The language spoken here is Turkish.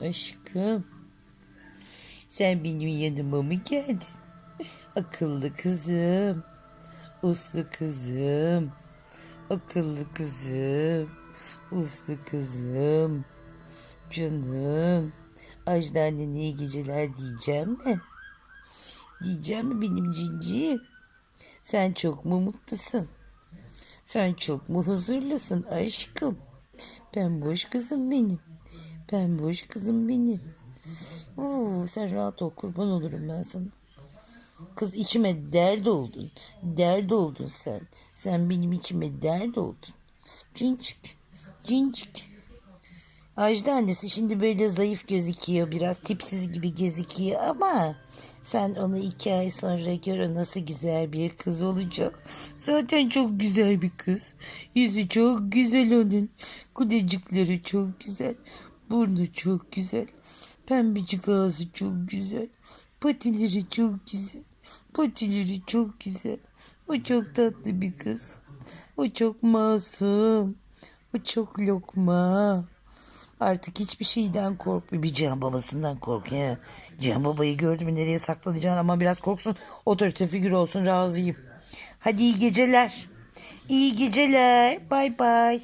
Aşkım. Sen benim yanıma mı geldin? Akıllı kızım. Uslu kızım. Akıllı kızım. Uslu kızım. Canım. Ajda annene iyi geceler diyeceğim mi? Diyeceğim mi benim cinciğim? Sen çok mu mutlusun? Sen çok mu huzurlusun aşkım? Ben boş kızım benim. Ben boş kızım benim. Oo, sen rahat ol kurban olurum ben sana. Kız içime dert oldun. Dert oldun sen. Sen benim içime dert oldun. Cincik. Cincik. Ajda annesi şimdi böyle zayıf gözüküyor. Biraz tipsiz gibi gözüküyor ama sen onu iki ay sonra gör nasıl güzel bir kız olacak. Zaten çok güzel bir kız. Yüzü çok güzel onun. Kudacıkları çok güzel. Burnu çok güzel. Pembecik ağzı çok güzel. Patileri çok güzel. Patileri çok güzel. O çok tatlı bir kız. O çok masum. O çok lokma. Artık hiçbir şeyden korkmuyor. Bir Cihan babasından korkuyor. Cihan babayı gördü mü nereye saklanacağını ama biraz korksun. Otorite figür olsun razıyım. Hadi iyi geceler. İyi geceler. Bay bay.